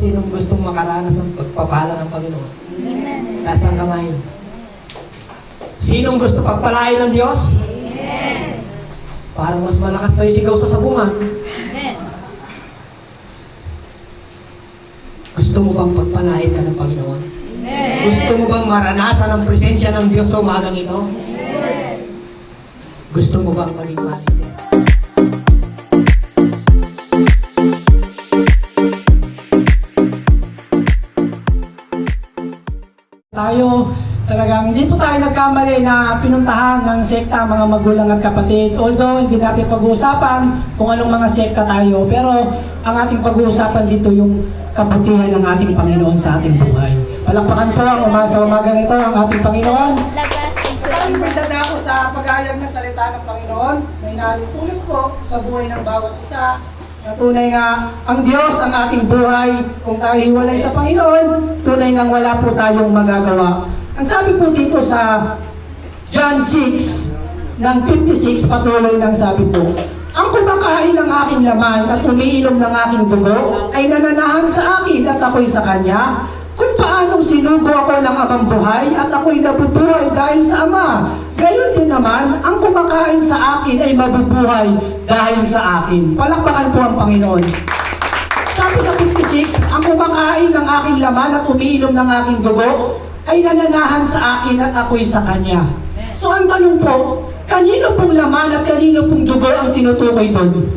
Sinong gustong makaranas ng pagpapala ng Panginoon? Taas ang kamay. Sinong gusto pagpalain ng Diyos? Para mas malakas tayo sigaw sa sabungan. Gusto mo bang pagpalain ka ng Panginoon? Gusto mo bang maranasan ang presensya ng Diyos sa umagang ito? Gusto mo bang maging Tayo talagang hindi po tayo nagkamali na pinuntahan ng sekta mga magulang at kapatid. Although hindi natin pag-uusapan kung anong mga sekta tayo, pero ang ating pag-uusapan dito yung kabutihan ng ating Panginoon sa ating buhay. Palakpakan po ang umasa umaga nito ang ating Panginoon. Maraming ako sa pag-ayag ng salita ng Panginoon na inalitulit po sa buhay ng bawat isa. Na tunay nga ang Diyos ang ating buhay. Kung tayo hiwalay sa Panginoon, tunay nga wala po tayong magagawa. Ang sabi po dito sa John 6 ng 56 patuloy ng sabi po, ang kumakain ng aking laman at umiinom ng aking dugo ay nananahan sa akin at ako'y sa kanya. Kung paanong sinugo ako ng amang buhay at ako'y nabubuhay dahil sa ama, gayon din naman, ang kumakain sa akin ay mabubuhay dahil sa akin. Palakpakan po ang Panginoon. Sabi sa 56, ang kumakain ng aking laman at umiinom ng aking dugo ay nananahan sa akin at ako'y sa kanya. So ang tanong po, kanino pong laman at kanino pong dugo ang tinutukoy doon?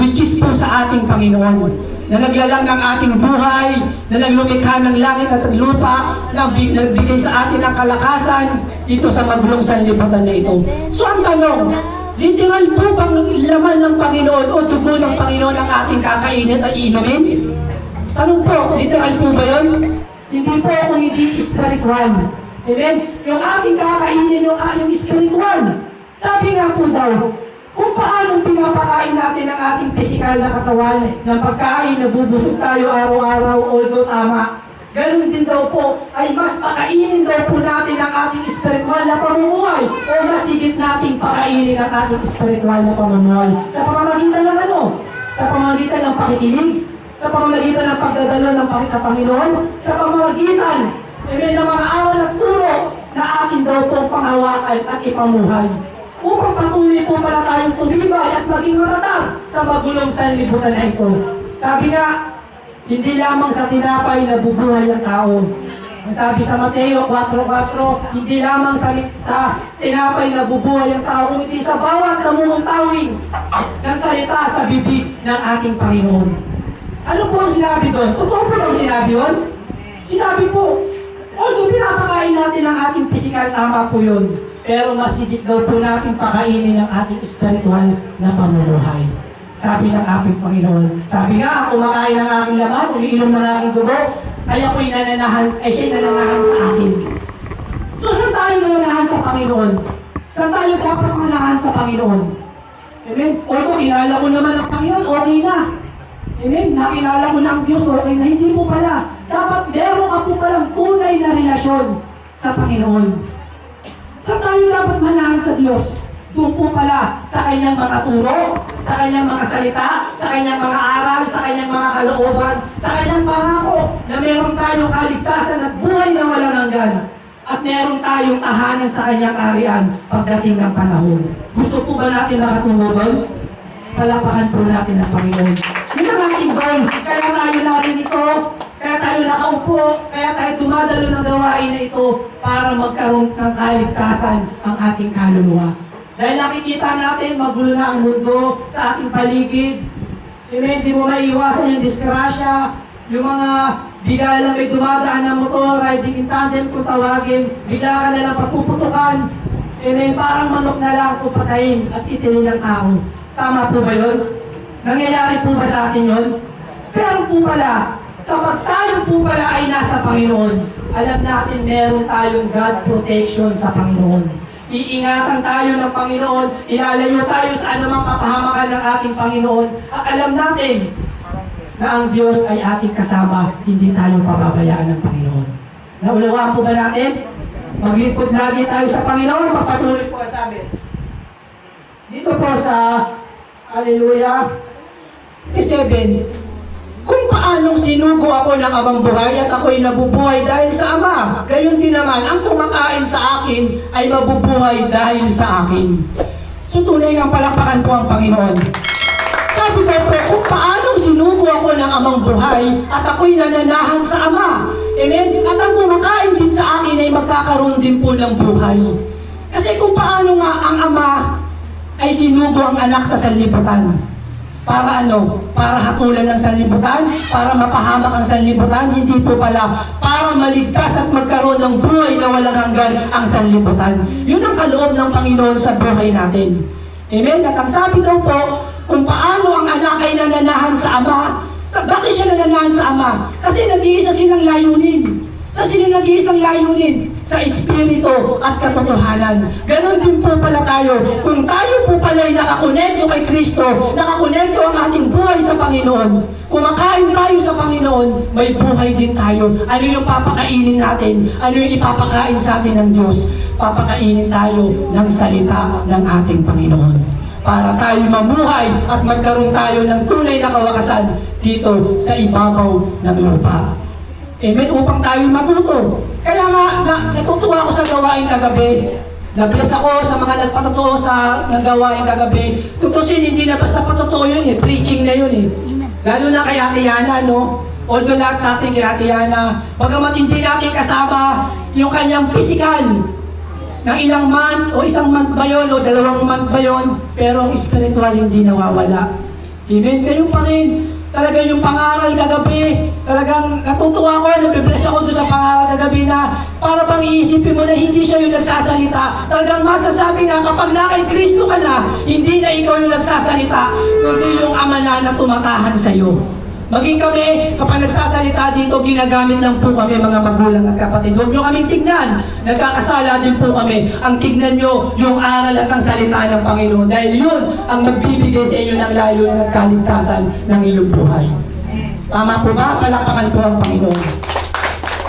Which is po sa ating Panginoon na naglalang ng ating buhay, na naglumikha ng langit at lupa, na bi- nagbigay sa atin ng kalakasan dito sa magulong sanlibutan na ito. So ang tanong, literal po bang laman ng Panginoon o dugo ng Panginoon ang ating kakainin at inumin? Tanong po, literal po ba yun? Hindi po kung hindi spiritual. Amen? Yung ating kakainin, yung ating spiritual. Sabi nga po daw, kung paano pinapakain natin ang ating physical na katawan ng pagkain, nabubusog tayo araw-araw, although tama. Ganun din daw po, ay mas pakainin daw po natin ang ating spiritual na pamumuhay o mas higit nating pakainin ang ating spiritual na pamumuhay. Sa pamamagitan ng ano? Sa pamamagitan ng pakikinig, sa pamamagitan ng pagdadalo ng Pang- sa Panginoon, sa pamamagitan ng mga aral at turo na atin daw pong panghawakan at ipamuhay upang patuloy po pala tayong tumibay at maging matatag sa magulong sanlibutan na ito. Sabi nga, hindi lamang sa tinapay nabubuhay ang tao. Ang sabi sa Mateo 4.4, hindi lamang sa, sa tinapay nabubuhay ang tao, kundi sa bawat namumutawing ng salita sa bibig ng ating Panginoon. Ano po ang sinabi doon? Totoo po ang sinabi doon? Sinabi po, although pinapakain natin ang ating physical, tama po yun. Pero mas higit daw po natin pakainin ang ating spiritual na pamumuhay. Sabi ng ating Panginoon. Sabi nga, kumakain ng aking laman, umiinom ng aking dugo, ay ako'y nananahan, ay siya'y nananahan sa akin. So, saan tayo nananahan sa Panginoon? Saan tayo dapat manahan sa Panginoon? Amen? Although, kilala ko naman ang Panginoon, okay na. Amen? Nakilala mo na ang Diyos, okay na. Hindi po pala. Dapat meron ka po palang tunay na relasyon sa Panginoon. Sa tayo dapat manahan sa Diyos? Doon po pala sa kanyang mga turo, sa kanyang mga salita, sa kanyang mga aral, sa kanyang mga kalooban, sa kanyang pangako na meron tayong kaligtasan at buhay na walang hanggan. At meron tayong tahanan sa kanyang arian pagdating ng panahon. Gusto po ba natin makatungo doon? Palapakan po natin ang Panginoon. Yun ang ating goal. Kaya tayo natin ito, tayo nakaupo, kaya tayo dumadalo ng gawain na ito para magkaroon ng kaligtasan ang ating kaluluwa. Dahil nakikita natin, magulo na ang mundo sa ating paligid. Amen, di mo maiiwasan yung disgrasya, yung mga bigla lang may dumadaan ng motor, riding in tandem kung tawagin, bigla ka na lang papuputukan, Amen, parang manok na lang kung patayin at itilin ng tao. Tama po ba yun? Nangyayari po ba sa atin yun? Pero po pala, kapag tayo po pala ay nasa Panginoon, alam natin meron tayong God protection sa Panginoon. Iingatan tayo ng Panginoon, ilalayo tayo sa anumang kapahamakan ng ating Panginoon, at alam natin na ang Diyos ay ating kasama, hindi tayo pababayaan ng Panginoon. Naunawaan po ba natin? Maglingkod lagi tayo sa Panginoon, magpatuloy po sa amin. Dito po sa Hallelujah 57, kung paanong sinugo ako ng amang buhay at ako'y nabubuhay dahil sa Ama. Gayon din naman, ang kumakain sa akin ay mabubuhay dahil sa akin. So tunay ng palakpakan po ang Panginoon. Sabi ko po, kung paano sinugo ako ng amang buhay at ako'y nananahan sa Ama. Amen? At ang kumakain din sa akin ay magkakaroon din po ng buhay. Kasi kung paano nga ang Ama ay sinugo ang anak sa sanlibutan. Para ano? Para hatulan ng sanlibutan? Para mapahamak ang sanlibutan? Hindi po pala. Para maligtas at magkaroon ng buhay na walang hanggan ang sanlibutan. Yun ang kaloob ng Panginoon sa buhay natin. Amen? At ang sabi daw po, kung paano ang anak ay nananahan sa Ama, sa, bakit siya nananahan sa Ama? Kasi nag-iisa silang layunin. Sa sila nag-iisang layunin sa Espiritu at katotohanan. Ganon din po pala tayo. Kung tayo po pala'y nakakonekto kay Kristo, nakakonekto ang ating buhay sa Panginoon, kumakain tayo sa Panginoon, may buhay din tayo. Ano yung papakainin natin? Ano yung ipapakain sa atin ng Diyos? Papakainin tayo ng salita ng ating Panginoon para tayo mamuhay at magkaroon tayo ng tunay na kawakasan dito sa ibabaw ng lupa. Amen, upang tayo matuto. Kaya nga, na, natutuwa ako sa gawain kagabi. Nabless ako sa mga nagpatotoo sa ng gawain kagabi. Tutusin, hindi na basta patotoo yun eh. Preaching na yun eh. Lalo na kay Ate Yana, no? Although lahat sa atin kay Ate Yana, bagamat hindi natin kasama yung kanyang physical, ng ilang month o isang month ba yun o dalawang month ba yun, pero ang spiritual hindi nawawala. Amen? Ganun pa rin. Talaga yung pangaral kagabi, talagang natutuwa ko, nabibless ako doon sa pangaral kagabi na para bang iisipin mo na hindi siya yung nagsasalita. Talagang masasabi nga kapag na kay Kristo ka na, hindi na ikaw yung nagsasalita, kundi yung ama na na tumatahan sa'yo. Maging kami, kapag nagsasalita dito, ginagamit lang po kami mga magulang at kapatid. Huwag nyo kaming tignan. Nagkakasala din po kami. Ang tignan nyo, yung aral at ang salita ng Panginoon. Dahil yun ang magbibigay sa inyo ng layo at kaligtasan ng iyong buhay. Tama po ba? Palakpakan po ang Panginoon.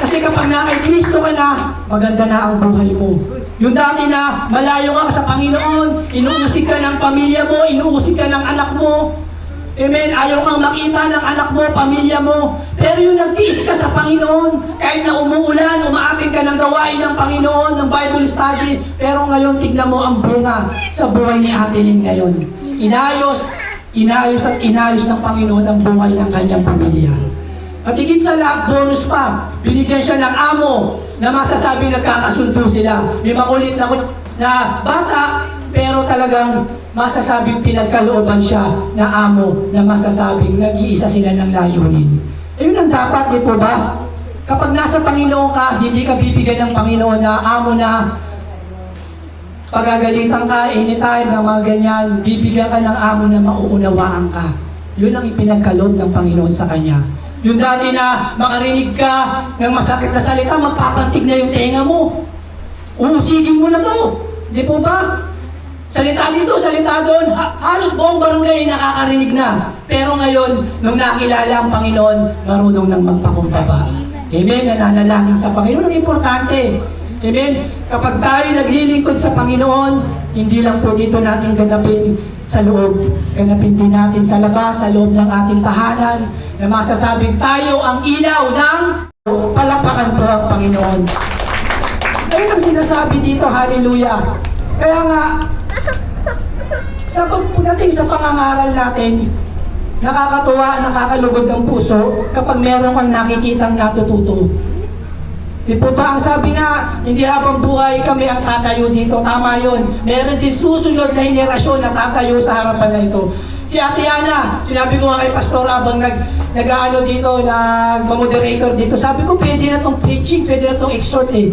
Kasi kapag na kay Kristo ka na, maganda na ang buhay mo. Yung dati na malayo ka sa Panginoon, inuusig ka ng pamilya mo, inuusig ka ng anak mo, Amen. Ayaw kang makita ng anak mo, pamilya mo. Pero yung nagtiis ka sa Panginoon, kahit na umuulan, umaating ka ng gawain ng Panginoon, ng Bible study, pero ngayon tignan mo ang bunga sa buhay ni Ate ngayon. Inayos, inayos at inayos ng Panginoon ang buhay ng kanyang pamilya. At higit sa lahat, bonus pa, binigyan siya ng amo na masasabi nagkakasundo sila. May makulit na, na bata, pero talagang masasabing pinagkalooban siya na amo na masasabing nag-iisa sila ng layunin. Ayun ang dapat, di po ba? Kapag nasa Panginoon ka, hindi ka bibigyan ng Panginoon na amo na pagagalitan ka anytime ng mga ganyan, bibigyan ka ng amo na mauunawaan ka. Yun ang ipinagkaloob ng Panginoon sa kanya. Yung dati na makarinig ka ng masakit na salita, magpapantig na yung tenga mo. Uusigin mo na to. Di po ba? Salita dito, salita doon, ha- halos buong barangay nakakarinig na. Pero ngayon, nung nakilala ang Panginoon, marunong nang magpakumbaba. Amen, nananalangin sa Panginoon. Ang importante. Amen. Kapag tayo naglilingkod sa Panginoon, hindi lang po dito natin ganapin sa loob. Ganapin din natin sa labas, sa loob ng ating tahanan, na masasabing tayo ang ilaw ng palapakan po ang Panginoon. Ayun ang sinasabi dito, hallelujah. Kaya nga, sa pagdating sa pangangaral natin, nakakatuwa, nakakalugod ang puso kapag meron kang nakikitang natututo. Di po ba ang sabi nga, hindi habang buhay kami ang tatayo dito. Tama yun. Meron din susunod na henerasyon na tatayo sa harapan na ito. Si Ate Ana, sinabi ko nga kay Pastor abang nag, nag-ano dito, nag-moderator dito, sabi ko pwede na tong preaching, pwede na tong exhort eh.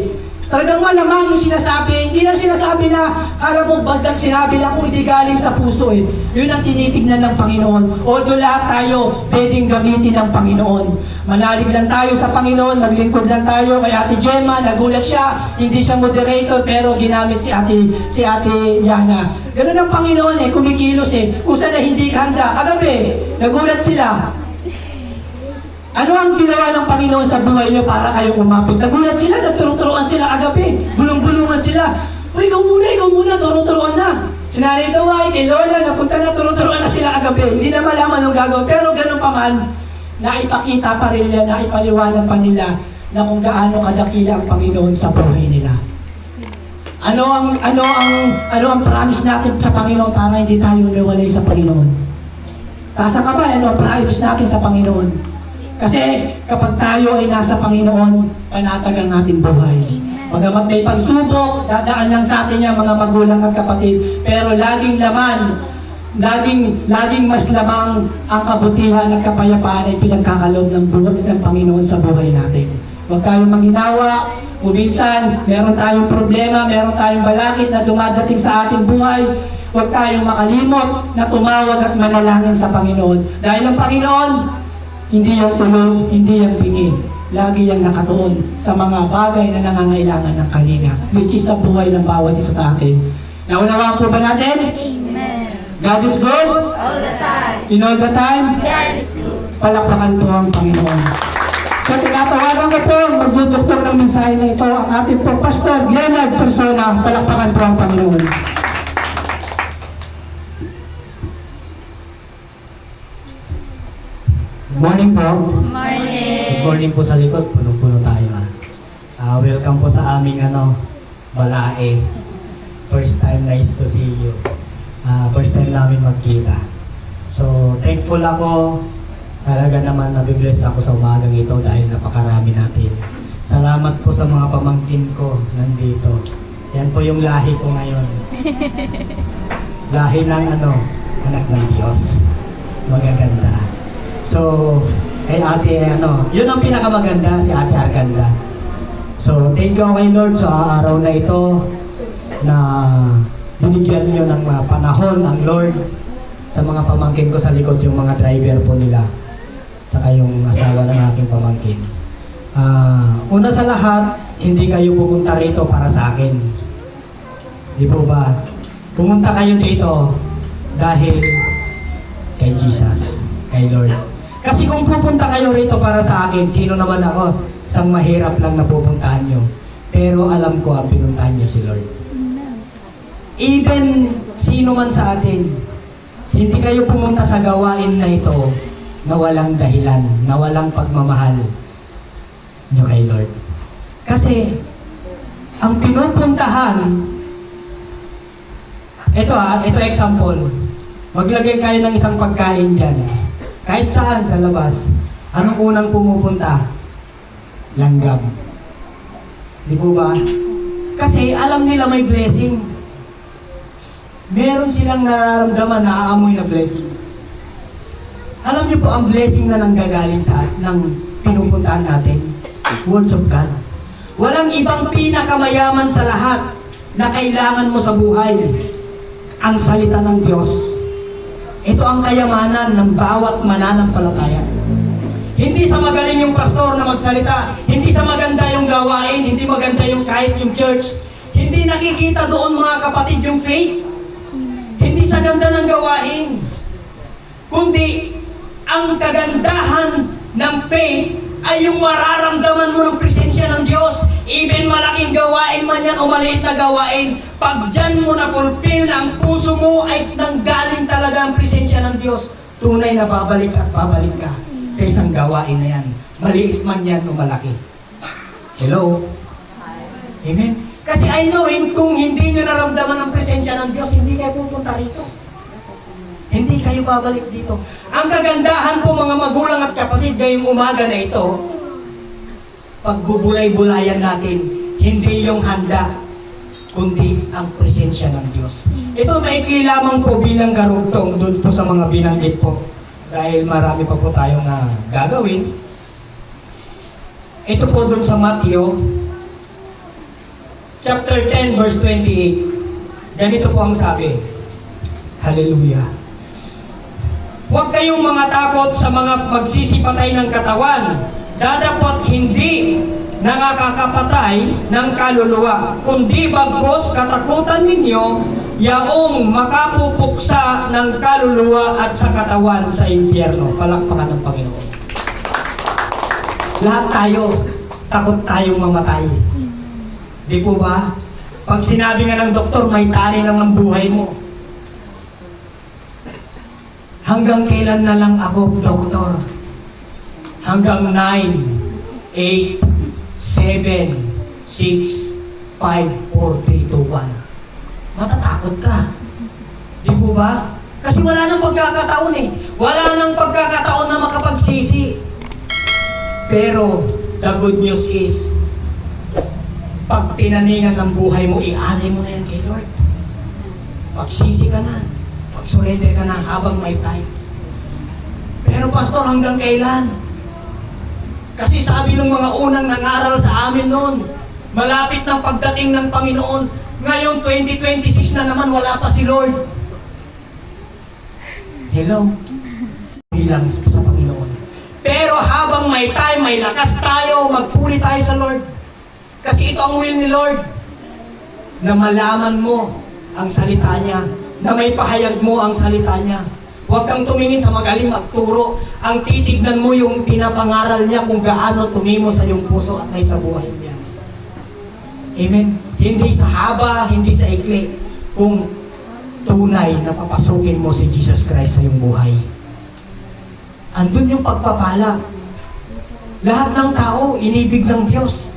Talagang malaman yung sinasabi, hindi na sinasabi na kala mo bagdag sinabi lang kung hindi galing sa puso eh. Yun ang tinitignan ng Panginoon. Although lahat tayo pwedeng gamitin ng Panginoon. Manalig lang tayo sa Panginoon, maglingkod lang tayo kay Ate Gemma, nagulat siya, hindi siya moderator pero ginamit si Ate, si Ate Yana. Ganun ang Panginoon eh, kumikilos eh. Kung saan na hindi handa, kagabi, nagulat sila, ano ang ginawa ng Panginoon sa buhay niyo para kayong umapit? Nagulat sila, nagturo-turoan sila agabi. Bulong-bulungan sila. Uy, ikaw muna, ikaw muna, turo-turoan na. Si Nanay Daway, kay Lola, napunta na, turo-turoan na sila agabi. Hindi na malaman ang gagawin. Pero ganun pa man, na ipakita pa rin nila, na ipaliwanag pa nila na kung gaano kadakila ang Panginoon sa buhay nila. Ano ang ano ang ano ang promise natin sa Panginoon para hindi tayo nawalay sa Panginoon? Tasa ka ba ano ang promise natin sa Panginoon? Kasi kapag tayo ay nasa Panginoon, panatag ang ating buhay. Bagamat may pagsubok, dadaan lang sa atin yan mga magulang at kapatid, pero laging laman, laging, laging mas lamang ang kabutihan at kapayapaan ay pinagkakaloob ng buhay ng Panginoon sa buhay natin. Huwag tayong manginawa, kung minsan meron tayong problema, meron tayong balakid na dumadating sa ating buhay, huwag tayong makalimot na tumawag at manalangin sa Panginoon. Dahil ang Panginoon, hindi yung tulog, hindi yung pingin. Lagi yung nakatuon sa mga bagay na nangangailangan ng kalinga, which is sa buhay ng bawat isa sa atin. Naunawaan po ba natin? Amen. God is good? All the time. In all the time? Yes, Lord. Palakpakan po ang Panginoon. So, tinatawagan ko po, magduduktor ng mensahe na ito, ang ating po Pastor Leonard Persona. Palakpakan po ang Panginoon. Morning po. Good Morning. morning po sa likod. Puno-puno tayo ah. Ah, welcome po sa aming ano, balae. First time nice to see you. Ah, first time namin magkita. So, thankful ako. Talaga naman nabibless ako sa umagang ito dahil napakarami natin. Salamat po sa mga pamangkin ko nandito. Yan po yung lahi ko ngayon. Lahi ng ano, anak ng Diyos. Magaganda. So, kay ate, ano, yun ang pinakamaganda, si ate Arganda. So, thank you kay Lord sa araw na ito na binigyan niyo ng mga panahon ang Lord sa mga pamangkin ko sa likod, yung mga driver po nila. Tsaka yung asawa ng aking pamangkin. Ah, una sa lahat, hindi kayo pumunta rito para sa akin. Di po ba? Pumunta kayo dito dahil kay Jesus, kay Lord. Kasi kung pupunta kayo rito para sa akin, sino naman ako? Isang mahirap lang na pupuntahan nyo. Pero alam ko ang pinuntahan nyo si Lord. Even sino man sa atin, hindi kayo pumunta sa gawain na ito na walang dahilan, na walang pagmamahal nyo kay Lord. Kasi, ang pinupuntahan, ito ah, ito example. Maglagay kayo ng isang pagkain dyan. Kahit saan sa labas, anong unang pumupunta? Langgam. Di po ba? Kasi alam nila may blessing. Meron silang nararamdaman na aamoy na blessing. Alam niyo po ang blessing na nanggagaling sa ng pinupuntahan natin. Words of God. Walang ibang pinakamayaman sa lahat na kailangan mo sa buhay. Ang salita ng Diyos. Ito ang kayamanan ng bawat mananampalataya. Hindi sa magaling yung pastor na magsalita, hindi sa maganda yung gawain, hindi maganda yung kahit yung church, hindi nakikita doon mga kapatid yung faith. Hindi sa ganda ng gawain, kundi ang kagandahan ng faith ay yung mararamdaman mo ng presensya ng Diyos. Even malaking gawain man yan o maliit na gawain, pag dyan mo na fulfill na ang puso mo ay nanggaling talaga ang presensya ng Diyos, tunay na babalik at babalik ka sa isang gawain na yan. Maliit man yan o malaki. Hello? Amen? Kasi I know, kung hindi nyo naramdaman ang presensya ng Diyos, hindi kayo pupunta rito. Hindi kayo babalik dito. Ang kagandahan po mga magulang at kapatid ngayong umaga na ito, pagbubulay-bulayan natin, hindi yung handa, kundi ang presensya ng Diyos. Ito maikli lamang po bilang karugtong doon po sa mga binanggit po. Dahil marami pa po tayong na gagawin. Ito po doon sa Matthew, chapter 10, verse 28. Ganito po ang sabi. Hallelujah. Huwag kayong mga takot sa mga magsisipatay ng katawan, dadapot hindi nakakakapatay ng kaluluwa, kundi bagkos katakutan ninyo yaong makapupuksa ng kaluluwa at sa katawan sa impyerno. Palakpakan ng Panginoon. Lahat tayo, takot tayong mamatay. Di po ba? Pag sinabi nga ng doktor, may tali lang ang buhay mo. Hanggang kailan na lang ako, doktor? Hanggang 9, 8, 7, 6, 5, 4, 3, 2, 1. Matatakot ka. Di po ba? Kasi wala nang pagkakataon eh. Wala nang pagkakataon na makapagsisi. Pero, the good news is, pag tinaningan ng buhay mo, ialay mo na yan kay Lord. Pagsisi ka na. Pag-surrender ka na habang may time. Pero pastor, hanggang kailan? Kasi sabi ng mga unang nangaral sa amin noon, malapit ng pagdating ng Panginoon, ngayon 2026 na naman, wala pa si Lord. Hello? Bilang sa Panginoon. Pero habang may time, may lakas tayo, magpuri tayo sa Lord. Kasi ito ang will ni Lord. Na malaman mo ang salita niya. Na may pahayag mo ang salita niya. Huwag kang tumingin sa magaling magturo. Ang titignan mo yung pinapangaral niya kung gaano tumimo sa iyong puso at may sa buhay niya. Amen? Hindi sa haba, hindi sa ikli. Kung tunay na papasukin mo si Jesus Christ sa iyong buhay. Andun yung pagpapala. Lahat ng tao, inibig ng Diyos.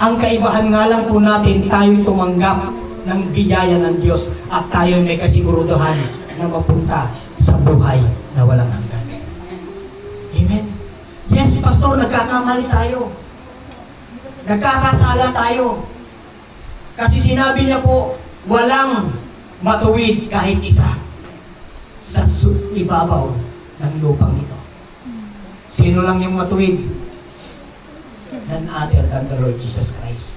Ang kaibahan nga lang po natin, tayo tumanggap ng biyaya ng Diyos at tayo may kasiguruduhan na mapunta sa buhay na walang hanggan. Amen? Yes, Pastor, nagkakamali tayo. Nagkakasala tayo. Kasi sinabi niya po, walang matuwid kahit isa sa ibabaw ng lupang ito. Sino lang yung matuwid? None other than the Lord Jesus Christ.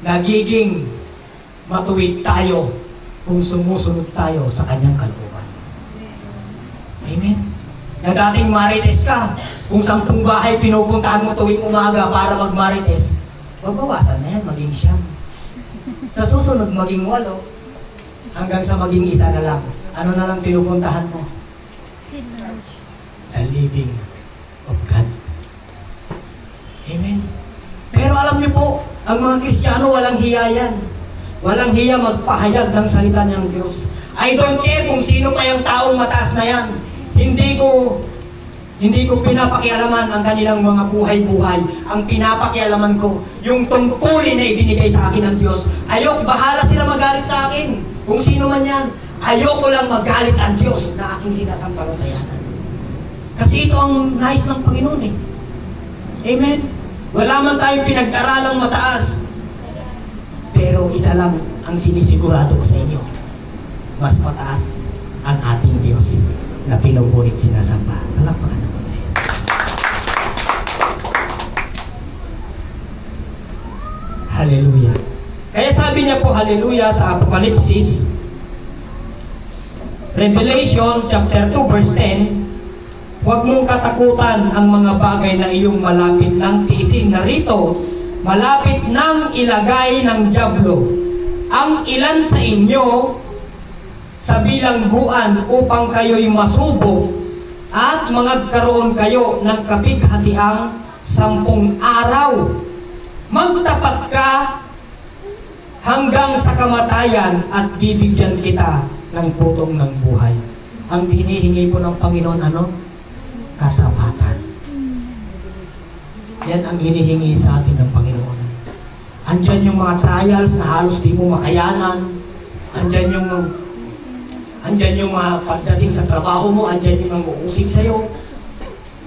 Nagiging matuwid tayo kung sumusunod tayo sa kanyang kalooban. Amen? Na dating marites ka, kung sampung bahay pinupuntahan mo tuwing umaga para magmarites, mabawasan na yan, maging siyam. Sa susunod, maging walo, hanggang sa maging isa na lang. Ano na lang pinupuntahan mo? The living of God. Amen. Pero alam niyo po, ang mga Kristiyano walang hiya yan. Walang hiya magpahayag ng salita ng Diyos. I don't care kung sino pa yung taong mataas na yan. Hindi ko hindi ko pinapakialaman ang kanilang mga buhay-buhay. Ang pinapakialaman ko, yung tungkulin na ibinigay sa akin ng Diyos. Ayok, bahala sila magalit sa akin. Kung sino man yan, ayoko lang magalit ang Diyos na aking sinasampalatayanan. Kasi ito ang nais ng Panginoon eh. Amen? Wala man tayong pinag-aralang mataas. Pero isa lang ang sinisigurado ko sa inyo. Mas mataas ang ating Diyos na pinupurit sinasamba. Palakpakan naman. Hallelujah. Kaya sabi niya po, Hallelujah, sa Apokalipsis, Revelation chapter 2 verse 10, Huwag mong katakutan ang mga bagay na iyong malapit ng tiisin. Narito, malapit nang ilagay ng Diablo ang ilan sa inyo sa bilangguan upang kayo'y masubok at magkaroon kayo ng kapighatiang sampung araw. Magtapat ka hanggang sa kamatayan at bibigyan kita ng putong ng buhay. Ang hinihingi po ng Panginoon ano? Katapatan. Yan ang hinihingi sa atin ng Panginoon. Andyan yung mga trials na halos di mo makayanan. Andyan yung andyan yung mga pagdating sa trabaho mo, andyan yung mga uusig sa'yo,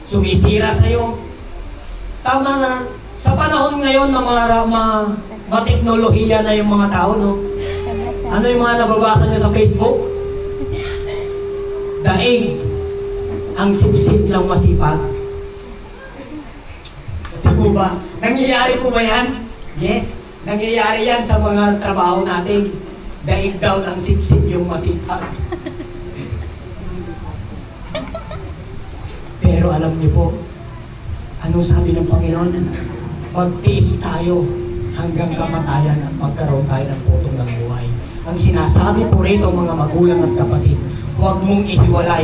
sumisira sa'yo. Tama na, sa panahon ngayon na mga, mga, mateknolohiya na yung mga tao, no? Ano yung mga nababasa nyo sa Facebook? Daig ang sipsip ng masipag. Ito po ba? Nangyayari po ba yan? Yes. Nangyayari yan sa mga trabaho natin. Daig daw ng sipsip yung masipag. Pero alam niyo po, ano sabi ng Panginoon? Magtiis tayo hanggang kamatayan at magkaroon tayo ng putong ng buhay. Ang sinasabi po rito mga magulang at kapatid, huwag mong ihiwalay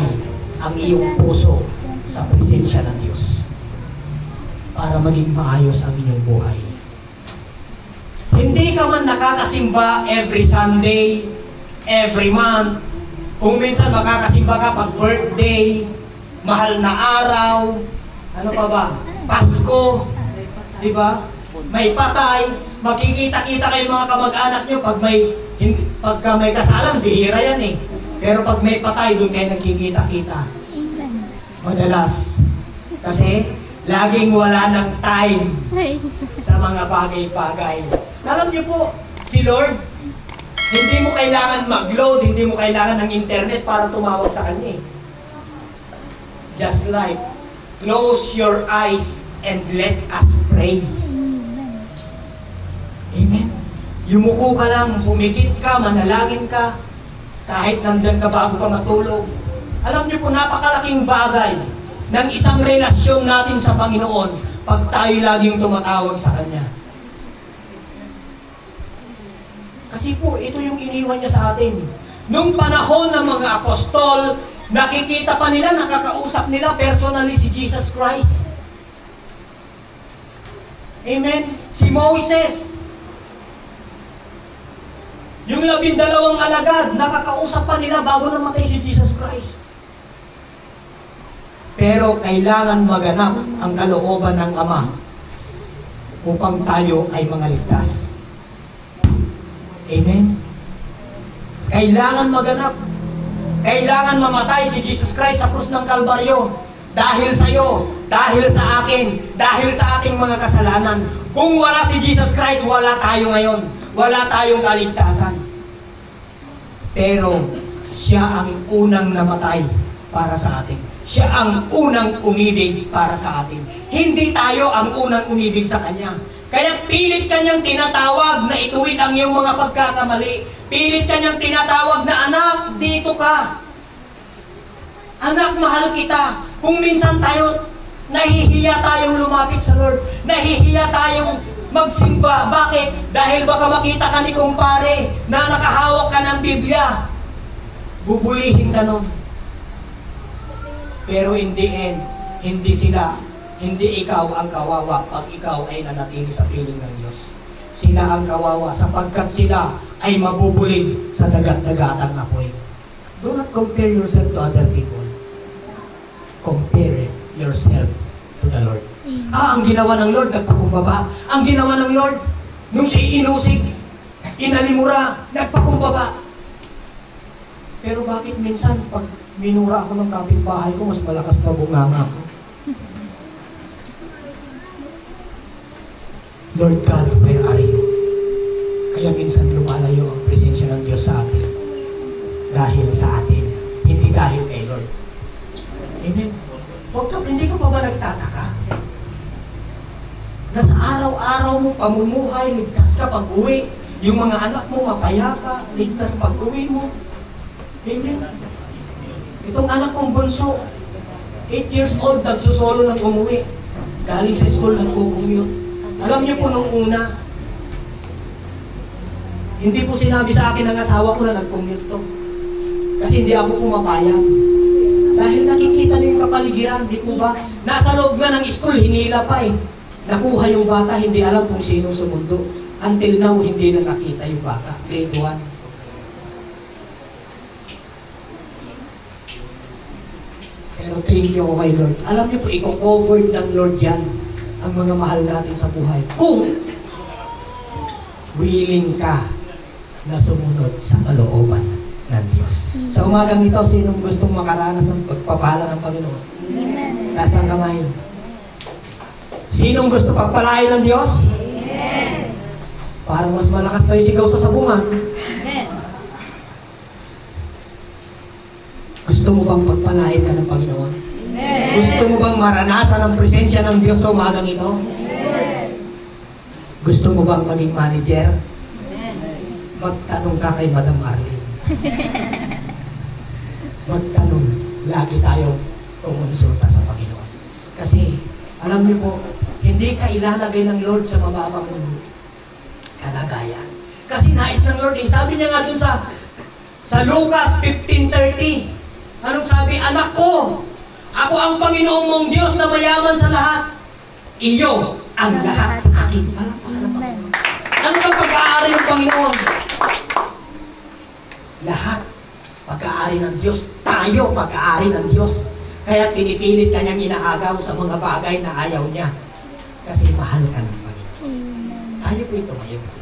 ang iyong puso sa presensya ng Diyos para maging maayos ang inyong buhay. Hindi ka man nakakasimba every Sunday, every month, kung minsan makakasimba ka pag birthday, mahal na araw, ano pa ba? Pasko, di ba? May patay, makikita-kita kayo mga kamag-anak nyo pag may hindi, pagka may kasalan, bihira yan eh. Pero pag may patay, doon kayo nagkikita-kita. Madalas. Kasi, laging wala ng time sa mga bagay-bagay. Alam niyo po, si Lord, hindi mo kailangan mag-load, hindi mo kailangan ng internet para tumawag sa Kanya eh. Just like, close your eyes and let us pray. Amen. Yumuko ka lang, pumikit ka, manalangin ka, kahit nandyan ka bago ka matulog. Alam niyo po, napakalaking bagay ng isang relasyon natin sa Panginoon pag tayo laging tumatawag sa Kanya. Kasi po, ito yung iniwan niya sa atin. Nung panahon ng mga apostol, nakikita pa nila, nakakausap nila personally si Jesus Christ. Amen? Si Moses, yung labindalawang alagad, nakakausap pa nila bago namatay si Jesus Christ. Pero kailangan maganap ang kalooban ng Ama upang tayo ay mga ligtas. Amen? Kailangan maganap. Kailangan mamatay si Jesus Christ sa krus ng Kalbaryo. Dahil sa iyo, dahil sa akin, dahil sa ating mga kasalanan. Kung wala si Jesus Christ, wala tayo ngayon. Wala tayong kaligtasan. Pero siya ang unang namatay para sa atin. Siya ang unang umibig para sa atin. Hindi tayo ang unang umibig sa Kanya. Kaya pilit kanyang tinatawag na ituwid ang iyong mga pagkakamali. Pilit kanyang tinatawag na anak, dito ka. Anak, mahal kita. Kung minsan tayo, nahihiya tayong lumapit sa Lord. Nahihiya tayong magsimba. Bakit? Dahil baka makita ka ni kumpare na nakahawak ka ng Biblia. Bubulihin ka nun. Pero in the end, hindi sila, hindi ikaw ang kawawa pag ikaw ay nanatili sa piling ng Diyos. Sila ang kawawa sapagkat sila ay mabubulid sa dagat-dagatang apoy. Do not compare yourself to other people. Compare yourself to the Lord. Ah, ang ginawa ng Lord, nagpakumbaba. Ang ginawa ng Lord, nung siya inusig, inalimura, nagpakumbaba. Pero bakit minsan, pag minura ako ng kapitbahay ko, mas malakas pa bunganga ko? Lord God, where are you? Kaya minsan lumalayo ang presensya ng Diyos sa atin. Dahil sa atin, hindi dahil kay Lord. Amen. Huwag ka, hindi ka pa ba nagtataka? Na sa araw-araw mo pamumuhay, ligtas ka pag uwi. Yung mga anak mo mapayapa, ligtas pag uwi mo. Amen. Itong anak kong bunso, 8 years old, nagsusolo ng umuwi. Galing sa school, nagko-commute. Alam niyo po nung una, hindi po sinabi sa akin ng asawa ko na nag-commute to. Kasi hindi ako pumapayag. Dahil nakikita niyo yung kapaligiran, di po ba? Nasa loob nga ng school, hinila pa eh. Nakuha yung bata, hindi alam kung sino sa mundo. Until now, hindi na nakita yung bata. Grade 1. Pero thank you kay Lord. Alam niyo po, i-covered ng Lord yan ang mga mahal natin sa buhay. Kung willing ka na sumunod sa kalooban ng Diyos. Sa umagang ito, sinong gustong makaranas ng pagpapala ng Panginoon? Taas ang kamay. Sinong gusto pagpalain ng Diyos? Para mas malakas tayo sigaw sa sabungan. Gusto mo bang pagpalain ka ng Panginoon? Gusto mo bang maranasan ang presensya ng Diyos sa umagang ito? Gusto mo bang maging manager? Magtanong ka kay Madam Arlene. Magtanong. Lagi tayo kumonsulta sa Panginoon. Kasi, alam niyo po, hindi ka ilalagay ng Lord sa mababang kalagayan. Kasi nais ng Lord, eh, sabi niya nga dun sa sa Lucas 15.30, anong sabi? Anak ko, ako ang Panginoon mong Diyos na mayaman sa lahat. Iyo ang lahat sa akin. Alam ko. Ano ang pag-aari ng Panginoon? Lahat pag-aari ng Diyos. Tayo pag-aari ng Diyos. Kaya pinipilit ka niyang inaagaw sa mga bagay na ayaw niya. Kasi mahal ka ng Panginoon. Tayo po ito ngayon.